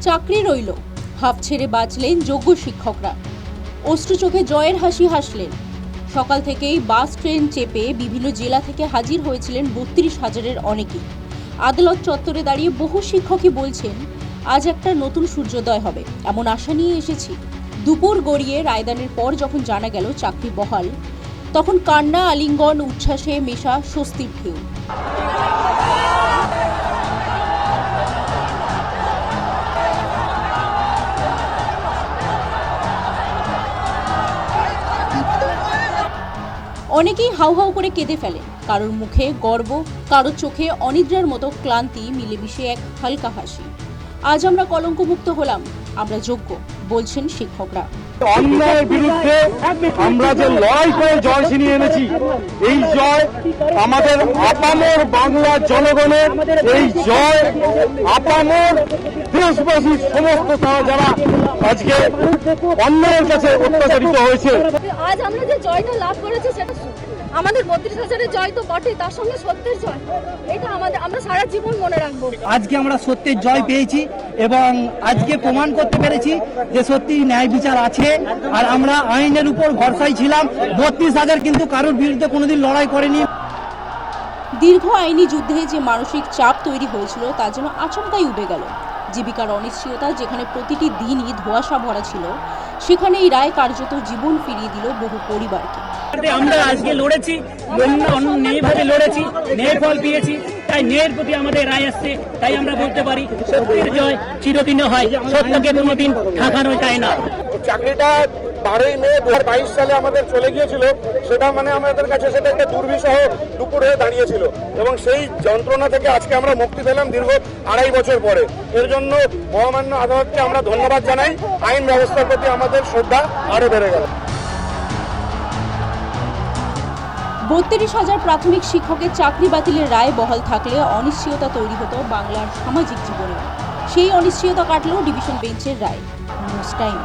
চাকরি রইল। হাফ ছেড়ে বাঁচলেন যোগ্য শিক্ষকরা। অশ্রু চোখে জয়ের হাসি হাসলেন। সকাল থেকেই বাস, ট্রেন চেপে বিভিন্ন জেলা থেকে হাজির হয়েছিলেন বত্রিশ হাজারের অনেকেই আদালত চত্বরে দাঁড়িয়ে বহু শিক্ষকই বলছেন, আজ একটা নতুন সূর্যোদয় হবে। এমন আশা নিয়ে এসেছি। দুপুর গড়িয়ে রায়দানের পর যখন জানা গেল চাকরি বহাল তখন কান্না, আলিঙ্গন, উচ্ছ্বাসে মেশা স্বস্তির ঢেউ। অনেকেই হাউ হাউ করে কেঁদে ফেলেন কারোর মুখে গর্ব, কারোর চোখে অনিদ্রার মতো ক্লান্তি, মিলেমিশে এক হালকা হাসি। আজ আমরা কলঙ্কমুক্ত হলাম। আমরা যোগ্য, বলছেন শিক্ষকরা। অন্যায়ের বিরুদ্ধে আমরা যে লড়াই করে জয় ছিনিয়ে এনেছি, এই জয় আমাদের আপামর বাংলার জনগণের, এই জয় আপামর দেশবাসী সমস্ত তারা যারা আজকে অন্যায়ের কাছে অত্যাচারিত হয়েছে। আজ আমরা যে জয়টা লাভ করেছি সেটা আমাদের বত্রিশ হাজারের জয় তো বটে তার সঙ্গে সত্যের জয়। এটা আমাদের আমরা সারা জীবন মনে রাখব। আজকে আমরা সত্যের জয় পেয়েছি এবং আজকে প্রমাণ করতে পেরেছি যে সত্যি ন্যায় বিচার আছে। আর আমরা আইনের উপর ভরসায় ছিলাম। বত্রিশ হাজার কিন্তু কারোর বিরুদ্ধে কোনোদিন লড়াই করেনি। দীর্ঘ আইনি যুদ্ধে যে মানসিক চাপ তৈরি হয়েছিল তা যেন আচমকাই উবে গেল। জীবিকার অনিশ্চয়তা যেখানে প্রতিটি দিনই ধোঁয়াশা ভরা ছিল সেখানে এই রায় কার্যত জীবন ফিরিয়ে দিল বহু পরিবারকে। আমরা আজকে লড়েছি ন্যায়ভাবে লড়েছি ন্যায় ফল পেয়েছি তাই ন্যায়ের প্রতি আমাদের রায় আসছে তাই আমরা বলতে পারি সত্যের জয় চিরদিনও হয় সত্যকে কোনোদিন ঠাকানো যায় না? চাকরিটা বারোই মে দু বাইশ সালে আমাদের চলে গিয়েছিল, সেটা মানে আমাদের কাছে সেটা একটা দুর্বিষহ দুপুর হয়ে দাঁড়িয়েছিল। এবং সেই যন্ত্রণা থেকে আজকে আমরা মুক্তি পেলাম দীর্ঘ আড়াই বছর পরে। এর জন্য মহামান্য আদালতকে আমরা ধন্যবাদ জানাই। আইন ব্যবস্থার প্রতি আমাদের শ্রদ্ধা আরও বেড়ে গেল। বত্রিশ হাজার প্রাথমিক শিক্ষকের চাকরি বাতিলের রায় বহাল থাকলে অনিশ্চয়তা তৈরি হতো বাংলার সামাজিক জীবনে। সেই অনিশ্চয়তা কাটল ডিভিশন বেঞ্চের রায়। News time.